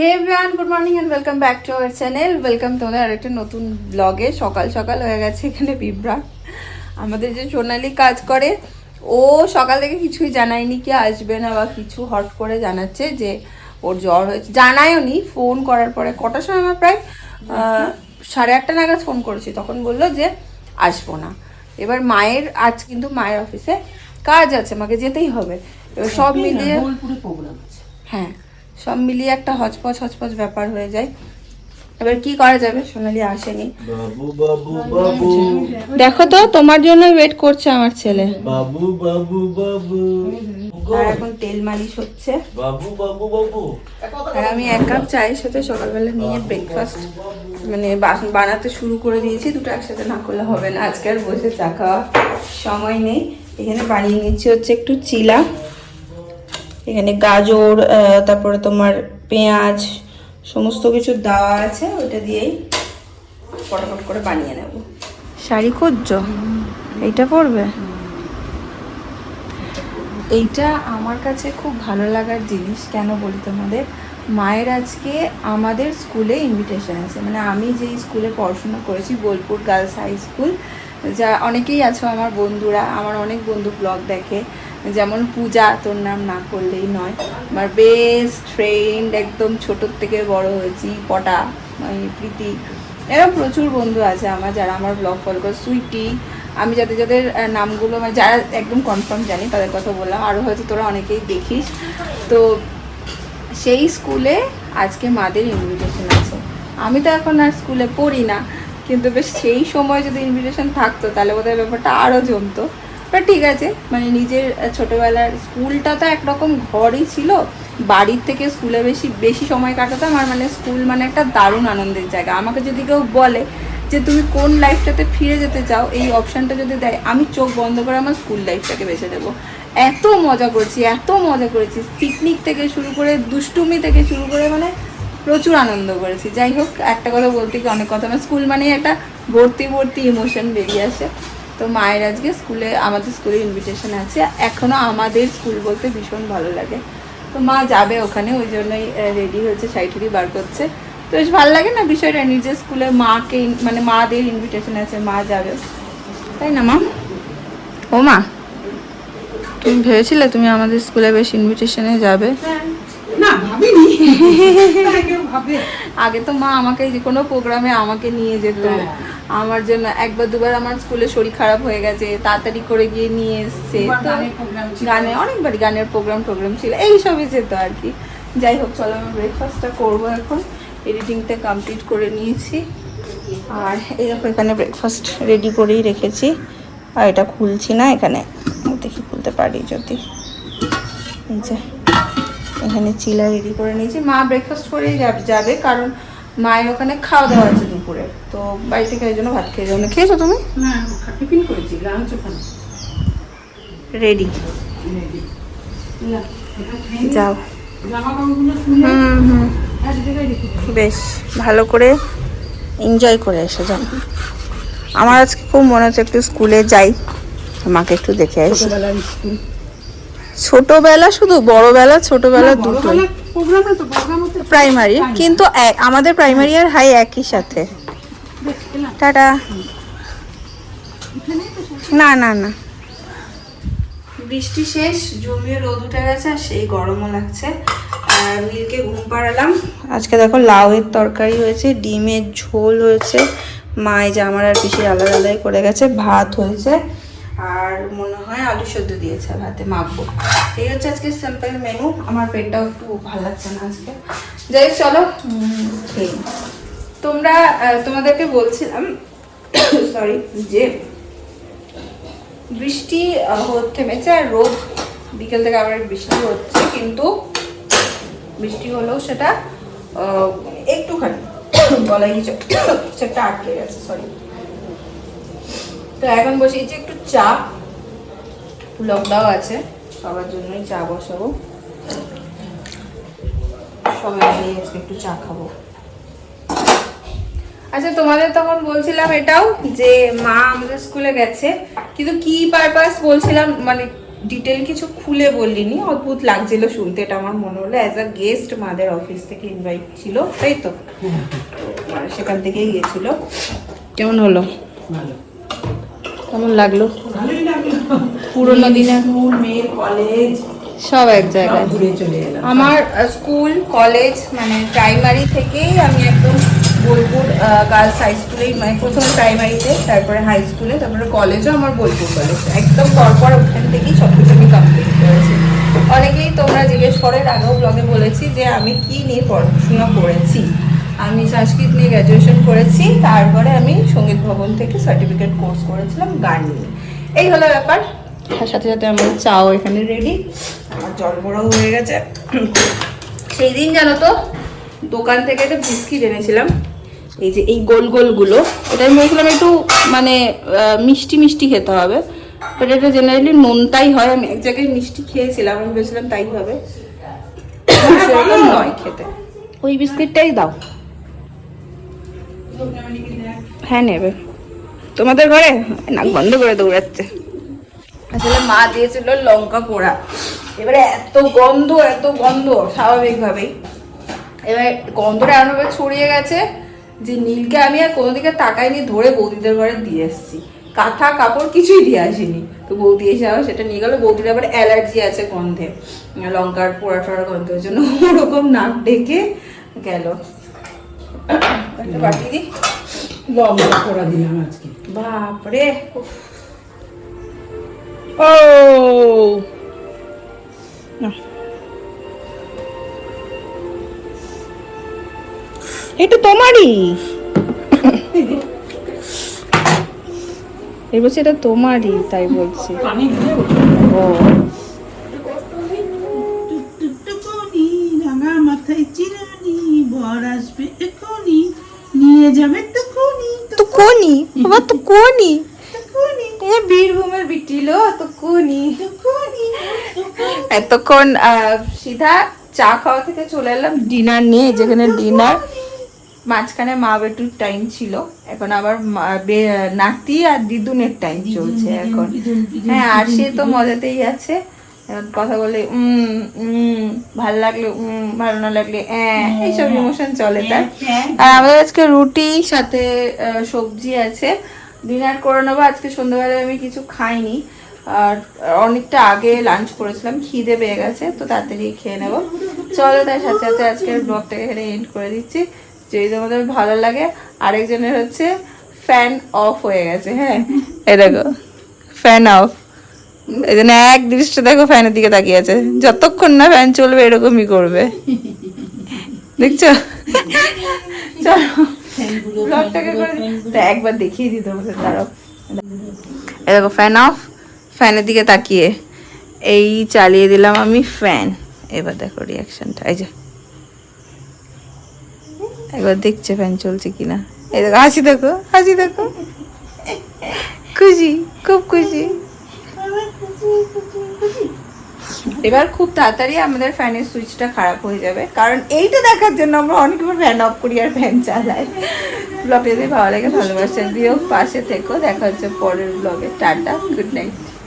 Hey good morning and welcome back to our channel welcome তোমাদের আরেকটা নতুন ব্লগে সকাল সকাল হয়ে গেছে এখানে বিভ্রাট আমাদের যে সোনালি কাজ করে ও সকাল থেকে কিছুই জানায়নি কি আসবে না বা কিছু হট করে জানাচ্ছে যে ওর জ্বর হয়েছে। জানায়ও নি ফোন করার পরে কটার সময় আমার প্রায় সাড়ে আটটা নাগাদ ফোন করেছি। তখন বলল যে আসব না। এবার মায়ের আজ কিন্তু মায়ের অফিসে কাজ আছে আমাকে যেতেই হবে। এবার সব মিলিয়ে বোলপুরে প্রোগ্রাম আছে। হ্যাঁ। সব মিলিয়ে একটা হচপচ হচপচ ব্যাপার হয়ে যায়। এবার কি করা যাবে সোনালি আসেনি। বাবু বাবু বাবু। দেখো তো তোমার জন্য ওয়েট করছে আমার ছেলে। বাবু বাবু বাবু। আর এখন তেল মালিশ হচ্ছে। বাবু বাবু বাবু। আর আমি এক কাপ চায়ের সাথে সকালবেলা নিয়ে ব্রেকফাস্ট মানে বানাতে শুরু করে দিয়েছি। দুটো একসাথে না করলে হবে না। আজকে আর বসে চা খাওয়া সময় নেই। এখানে বানিয়ে নিচ্ছি হচ্ছে একটু চিলা। এখানে গাজর তারপরে তোমার পেঁয়াজ সমস্ত কিছু দেওয়া আছে ওইটা দিয়েই ফটাফট করে বানিয়ে নেব। শাড়ি খুঁজছো? এইটা পরবে? এইটা আমার কাছে খুব ভালো লাগার জিনিস কেন বলি তোমাদের? মায়ের আজকে আমাদের স্কুলে ইনভিটেশন আছে। মানে আমি যেই স্কুলে পড়াশোনা করেছি বোলপুর গার্লস হাই স্কুল যা অনেকেই আছো আমার বন্ধুরা আমার অনেক বন্ধু ব্লগ দেখে। যেমন পূজা, তোর নাম না করলেই নয়। আমার বেস্ট ফ্রেন্ড একদম ছোটোর থেকে বড় হয়েছি, পটা মানে প্রীতি। এরকম প্রচুর বন্ধু আছে আমার, যারা আমার ব্লগ ফলো করে। সুইটি, আমি যাদের যাদের নামগুলো মানে যারা একদম কনফার্ম জানি, তাদের কথা বললাম। আরও হয়তো তোরা অনেকেই দেখিস। তো সেই স্কুলে আজকে মাদের ইনভিটেশন আছে। আমি তো এখন আর স্কুলে পড়ি না, কিন্তু বেশ সেই সময় যদি ইনভিটেশন থাকতো, তাহলে বোধহয় ব্যাপারটা আরও জমতো। বাট ঠিক আছে মানে নিজের ছোটোবেলার স্কুলটা তো একরকম ঘরই ছিল, বাড়ির থেকে স্কুলে বেশি বেশি সময় কাটাতাম, আর মানে স্কুল মানে একটা দারুণ আনন্দের জায়গা। আমাকে যদি কেউ বলে যে তুমি কোন লাইফটাতে ফিরে যেতে চাও, এই অপশানটা যদি দেয়, আমি চোখ বন্ধ করে আমার স্কুল লাইফটাকে বেছে দেবো এত মজা করেছি, এত মজা করেছি। পিকনিক থেকে শুরু করে, দুষ্টুমি থেকে শুরু করে মানে প্রচুর আনন্দ করেছি। যাই হোক, একটা কথা বলতে কি, অনেক কথা আমার স্কুল মানে একটা ভর্তি ভর্তি ইমোশন বেরিয়ে আসে। তো মায়ের আজকে স্কুলে আমাদের স্কুলে ইনভিটেশন আছে। এখনও আমাদের স্কুল বলতে ভীষণ ভালো লাগে। তো মা যাবে ওখানে ওই জন্যই রেডি হয়েছে শাড়ি বার করছে। তো বেশ ভালো লাগে না বিষয়টা? নিজের স্কুলে মাকে মানে মাদের ইনভিটেশন আছে মা যাবে। তাই না মা? ও মা তুমি ভেবেছিলে তুমি আমাদের স্কুলে বেশ ইনভিটেশনে যাবে? ভাবে। আগে তো মা আমাকে যে কোনো প্রোগ্রামে আমাকে নিয়ে যেত। হ্যাঁ। আমার জন্য একবার দুবার আমার স্কুলে শরীর খারাপ হয়ে গেছে তাড়াতাড়ি করে গিয়ে নিয়ে এসছে। তো। গানে অনেকবারই গানের প্রোগ্রাম টোগ্রাম ছিল এই সবই যেত আর কি। যাই হোক চলো আমি ব্রেকফাস্টটা করব এখন। এডিটিংটা কমপ্লিট করে নিয়েছি। আর এই দেখো এখানে ব্রেকফাস্ট রেডি করেই রেখেছি। আর এটা খুলছি না এখানে। দেখি খুলতে পারি যদি। এই যে এখানে চিলা রেডি করে নিয়েছি। মা ব্রেকফাস্ট করেই যাবে কারণ মায়ের ওখানে খাওয়া দাওয়া আছে। দুপুরে। তো বাড়ি থেকে এই জন্য ভাত খেয়ে যাব না খেয়েছো তুমি? না টিফিন করেছি লাঞ্চ ওখানে। রেডি যাও। হুম হুম। বেশ ভালো করে এনজয় করে এসে যাও। আমার আজকে খুব মনে হচ্ছে একটু স্কুলে যাই। মাকে একটু দেখে আসি। ছোটবেলা শুধু বড়বেলা ছোটবেলা দুটোই। প্রোগ্রাম তো প্রোগ্রাম হতে প্রাইমারি কিন্তু আমাদের প্রাইমারি আর হাই একই সাথে। টাটা। না না না। বৃষ্টি শেষ জমিয়ে রোদ উঠে গেছে আর সেই গরমও লাগছে। আর মিলকে ঘুম পাড়ালাম। আজকে দেখো লাউয়ের তরকারি হয়েছে ডিমের ঝোল হয়েছে মায় জামার আর পিসির আলাদা আলাদাই করে গেছে ভাত হয়েছে। আর মনে হয় আলু সেদ্ধ দিয়েছে, ভাতে মাখবো। এই হচ্ছে আজকে সিম্পল মেনু আমার পেটটাও একটু ভালো লাগছে না আজকে। যাই চলো খেয়ে তোমরা তোমাদেরকে বলছিলাম সরি যে বৃষ্টি থেমেছে আর রোদ, বিকেল থেকে আবার বৃষ্টি হচ্ছে, কিন্তু বৃষ্টি হলেও সেটা একটুখানি গলায় কিছু একটা আটকে গেছে সরি তো এখন বসিয়েছি একটু চা। লকডাও আছে সবার জন্যই চা বসাবো। সবাই মিলে আজকে একটু চা খাব। আচ্ছা তোমাদের তখন বলছিলাম এটাও যে মা আমাদের স্কুলে গেছে কিন্তু কি পারপাস বলছিলাম মানে ডিটেল কিছু খুলে বললিনি অদ্ভুত লাগছিল শুনতে এটা আমার মনে হলো অ্যাজ আ গেস্ট মাদের অফিস থেকে ইনভাইট ছিল তাই তো? তো, আর সেখান থেকেই গেছিল। কেমন হলো? ভালো। কেমন লাগল? পুরোনো দিনের স্কুল মেয়ের কলেজ সব এক জায়গায়। ঘুরে চলে এলাম। আমার স্কুল কলেজ মানে প্রাইমারি থেকেই আমি একদম বোলপুর গার্লস হাই স্কুলেই মানে প্রথম প্রাইমারিতে তারপরে হাই স্কুলে তারপরে কলেজও আমার বোলপুর কলেজ একদম পরপর ওখান থেকেই সব কিছু আমি কমপ্লিট করেছি। অনেকেই তোমরা জিজ্ঞেস করে আগেও ব্লগে বলেছি যে আমি কি নিয়ে পড়াশোনা করেছি। আমি সংস্কৃত নিয়ে গ্র্যাজুয়েশন করেছি তারপরে আমি সংগীত ভবন থেকে সার্টিফিকেট কোর্স করেছিলাম গান নিয়ে। এই হলো ব্যাপার। তার সাথে সাথে আমার চাও এখানে রেডি আমার জল বড় হয়ে গেছে। সেই দিন জানো তো দোকান থেকে একটা বিস্কিট এনেছিলাম। এই যে এই গোল গোলগুলো এটা আমি ভেবেছিলাম একটু মানে মিষ্টি মিষ্টি খেতে হবে। বাট এটা জেনারেলি নোনতাই হয়। আমি এক জায়গায় মিষ্টি খেয়েছিলাম। আমি ভেবেছিলাম তাই হবে। সেরকম নয় খেতে। ওই বিস্কিটটাই দাও। হ্যাঁ নেবে। তোমাদের ঘরে? নাক বন্ধ করে দৌড়াচ্ছে। আসলে মা দিয়েছিল লঙ্কা পোড়া। এবারে এত গন্ধ এত গন্ধ, স্বাভাবিকভাবেই। এবার গন্ধটা এমনভাবে ছড়িয়ে গেছে যে নীলকে আমি আর কোনো দিকে তাকাইনি, ধরে বৌদিদের ঘরে দিয়ে এসেছি। কাঁথা, কাপড় কিছুই দিয়ে আসিনি। তো বৌদি এসে আবার সেটা নিয়ে গেলো। বৌদির আবার অ্যালার্জি আছে গন্ধে। লঙ্কার পোড়া টোড়া গন্ধের জন্য। ওরকম নাক ডেকে গেল। একটা বাটি দিই লঙ্কা পোড়া দিলাম আজকে। বাপরে। ও। এটা তোমারই। এই বলছি এটা তোমারই তাই বলছি। ও। মাথায় চিরানি বর আসবে। নিয়ে যাবে তখনই তো কোনি বাবা তো কোনি বীরভূমের বিটিলো তো কোনি এতক্ষণ সিধা চা খাওয়া থেকে চলে এলাম ডিনার নিয়ে যেখানে ডিনার মাঝখানে মা বেটুর টাইম ছিল এখন আবার নাতি আর দিদুনের টাইম চলছে এখন। হ্যাঁ আর সে তো মজাতেই আছে। এখন কথা বলে উম উম ভালো লাগলে উম ভালো না লাগলে অ্যাঁ এইসব ইমোশন চলে তার আর আমাদের আজকে রুটি সাথে সবজি আছে। ডিনার করে নেব। আজকে সন্ধ্যাবেলায় আমি কিছু খাইনি। আর অনেকটা আগে লাঞ্চ করেছিলাম। খিদে পেয়ে গেছে তো তাড়াতাড়ি খেয়ে নেব। চলো তার সাথে সাথে আজকের ব্লগটাকে এখানে এন্ড করে দিচ্ছি। যদি তোমাদের ভালো লাগে আরেকজনের হচ্ছে ফ্যান অফ হয়ে গেছে হ্যাঁ? এ দেখো ফ্যান অফ এই জন্য এক দৃষ্টি দেখো ফ্যানের দিকে তাকিয়ে আছে। যতক্ষণ না ফ্যান চলবে, এরকমই করবে। দেখছ? ফ্যান অফ ফ্যানের দিকে তাকিয়ে। এই চালিয়ে দিলাম আমি ফ্যান এবার দেখো এই যে। দেখছে ফ্যান চলছে এই হাসি দেখো হাসি দেখো। খুশি, খুব খুশি। এবার খুব তাড়াতাড়ি আমাদের ফ্যানের সুইচটা খারাপ হয়ে যাবে। কারণ এইটা দেখার জন্য আমরা অনেকবার ফ্যান অফ করি আর ফ্যান চালাই। ব্লগে যদি ভালো লাগে, ভালোবাসা দিও। পাশে থেকো। দেখা হচ্ছে পরের ব্লগে টাটা। Good night